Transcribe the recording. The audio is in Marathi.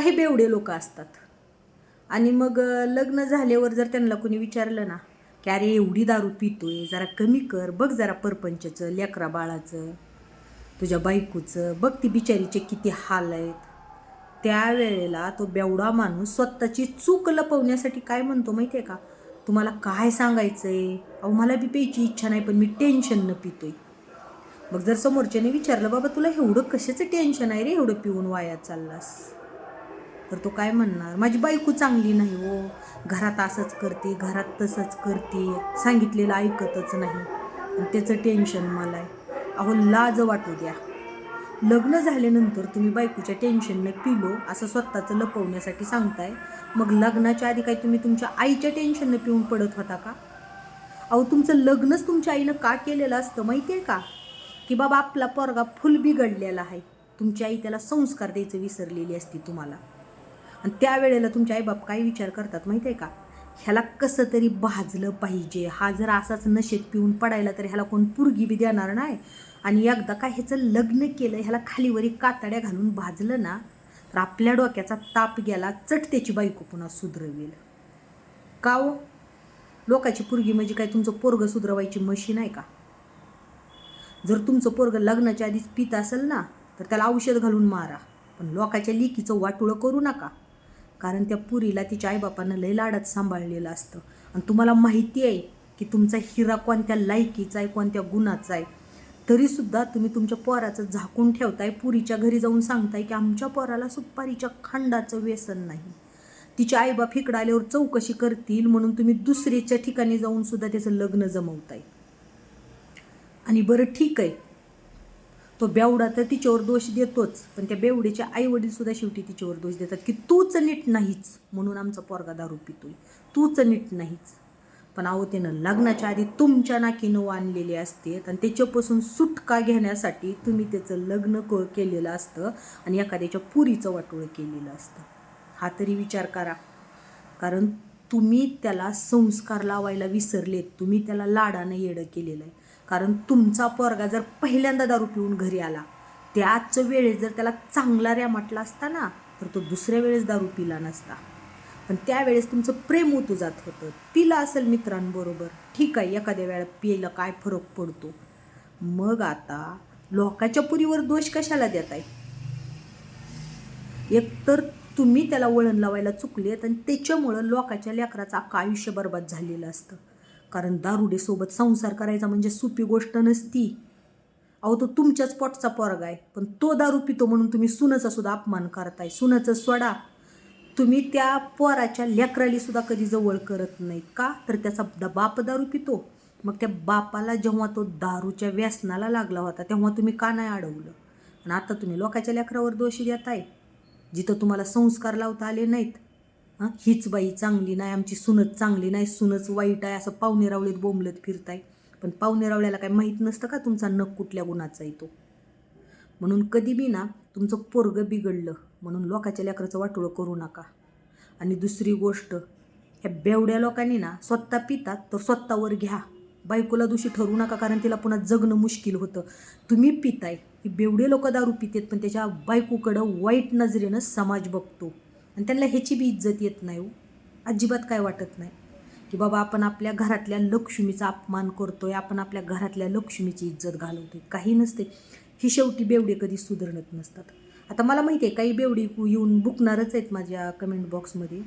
काही बेवडे लोक असतात. आणि मग लग्न झाल्यावर जर त्यांना कोणी विचारलं ना की अरे एवढी दारू पितोय जरा कमी कर बघ जरा परपंचचं लेकरा बाळाचं तुझ्या बायकोचं बघ ती बिचारीचे किती हाल आहेत. त्यावेळेला तो बेवडा माणूस स्वतःची चूक लपवण्यासाठी काय म्हणतो माहिती आहे का? तुम्हाला काय सांगायचं आहे अहो मला बी प्यायची इच्छा नाही पण मी टेन्शन न पितोय. मग जर समोरच्याने विचारलं बाबा तुला एवढं कशाचं टेन्शन आहे रे? एवढं पिऊन वाया चाललास? तर तो काय म्हणणार? माझी बायको चांगली नाही हो. घरात असंच करते घरात तसंच करते. सांगितलेलं ऐकतच नाही. आणि त्याचं टेन्शन मला आहे अहो लाज वाटू द्या. लग्न झाल्यानंतर तुम्ही बायकोच्या टेन्शननं पिलो असं स्वतःचं लपवण्यासाठी सांगताय. मग लग्नाच्या आधी काय तुम्ही तुमच्या आईच्या टेन्शननं पिऊन पडत होता का? अहो तुमचं लग्नच तुमच्या आईनं का केलेलं असतं माहिती आहे का? की बाबा आपला पोरगा फुल बिघडलेला आहे. तुमची आई त्याला संस्कार द्यायचं विसरलेली असती तुम्हाला. आणि त्यावेळेला तुमचे आईबाप काय विचार करतात माहिती आहे का? ह्याला कसं तरी भाजलं पाहिजे. हा जर असाच नशेत पिऊन पडायला तर ह्याला कोण पुरगी बी देणार नाही. आणि एकदा का ह्याचं लग्न केलं ह्याला खालीवरी कातड्या घालून भाजलं ना तर आपल्या डोक्याचा ताप गेला चट त्याची बायको पुन्हा सुधरवेल. का हो? लोकाची पुरगी म्हणजे काय? तुमचं पोरग सुधरवायची मशीन आहे का? जर तुमचं पोरग लग्नाच्या आधीच पित असेल ना तर त्याला औषध घालून मारा. पण लोकाच्या लिकीचं वाटुळं करू नका. कारण त्या पुरीला तिच्या आईबापानं लय लाडात सांभाळलेलं असतं. आणि तुम्हाला माहिती आहे की तुमचा हिरा कोणत्या लायकीचा आहे कोणत्या गुणाचा आहे. तरीसुद्धा तुम्ही तुमच्या पोराचं झाकून ठेवताय पुरीच्या घरी जाऊन सांगताय की आमच्या पोराला सुपारीच्या खंडाचं व्यसन नाही. तिचे आईबाप इकडं आल्यावर चौकशी करतील म्हणून तुम्ही दुसरीच्या ठिकाणी जाऊन सुद्धा त्याचं लग्न जमवताय. आणि बरं ठीक आहे तो बेवडा तर तिच्यावर दोष देतोच पण त्या बेवडीच्या आई सुद्धा शेवटी तिच्यावर दोष देतात की तूच नीट नाहीच म्हणून आमचा पोरगा दारू पितोय. तूच नीट नाहीच. पण अहो त्यानं लग्नाच्या आधी तुमच्या नाकीनं आणलेले असते आणि त्याच्यापासून सुटका घेण्यासाठी तुम्ही त्याचं लग्न क केलेलं असतं आणि एखाद्याच्या पुरीचं वाटोळं केलेलं असतं. हा तरी विचार करा. कारण तुम्ही त्याला संस्कार लावायला विसरलेत तुम्ही त्याला लाडानं येडं केलेलं आहे. कारण तुमचा पोरगा जर पहिल्यांदा दारू पिऊन घरी आला त्याच वेळेस जर त्याला चांगला रेमाटला असता ना तर तो दुसऱ्या वेळेस दारू पिला नसता. पण त्यावेळेस तुमचं प्रेम उतू जात होतं. पिला असेल मित्रांबरोबर. ठीक आहे एखाद्या वेळा पियला काय फरक पडतो? मग आता लोकाच्या पुरीवर दोष कशाला देत आहे एकतर तुम्ही त्याला वळण लावायला चुकलेत आणि त्याच्यामुळं लोकाच्या लेकराचं अख्खं आयुष्य बर्बाद झालेलं असतं. कारण दारुडेसोबत संसार करायचा म्हणजे सोपी गोष्ट नसती. अहो तो तुमच्याच पोटचा पोरगा आहे पण तो दारू पितो म्हणून तुम्ही सुनाचा सुद्धा अपमान करताय. सुनाचं सोडा. तुम्ही त्या पोराच्या लेकराली सुद्धा कधी जवळ करत नाहीत का? तर त्याचा बाप दारू पितो. मग त्या बापाला जेव्हा तो दारूच्या व्यसनाला लागला होता तेव्हा तुम्ही का नाही अडवलं? आणि आता तुम्ही लोकाच्या लेकरावर दोषी देताय. जिथं तुम्हाला संस्कार लावता आले नाहीत. हां? हीच बाई चांगली नाही आमची सुनत चांगली नाही सुनच वाईट आहे असं पाहुणे रावळीत बोंबलत फिरताय. पण पाहुणे रावळ्याला काय माहीत नसतं का तुमचा नख कुठल्या गुणाचा आहे तो? म्हणून कधी बी ना तुमचं पोरगं बिघडलं म्हणून लोकाच्या लेकराचं वाटोळं करू नका. आणि दुसरी गोष्ट ह्या बेवड्या लोकांनी ना स्वतः पितात तर स्वतःवर घ्या. बायकोला दोषी ठरवू नका कारण तिला पुन्हा जगणं मुश्किल होतं. तुम्ही पिताय ही बेवडे लोक दारू पितेत पण त्याच्या बायकोकडं वाईट नजरेनं समाज बघतो. आणि त्यांना ह्याची बी इज्जत येत नाही हो. अजिबात काय वाटत नाही. की बाबा आपण आपल्या घरातल्या लक्ष्मीचा अपमान करतो आहे आपण आपल्या घरातल्या लक्ष्मीची इज्जत घालवतोय. काही नसते. ही शेवटी बेवडे कधी सुधारणत नसतात. आता मला माहिती आहे काही बेवडी येऊन बुकणारच आहेत माझ्या कमेंट बॉक्समध्ये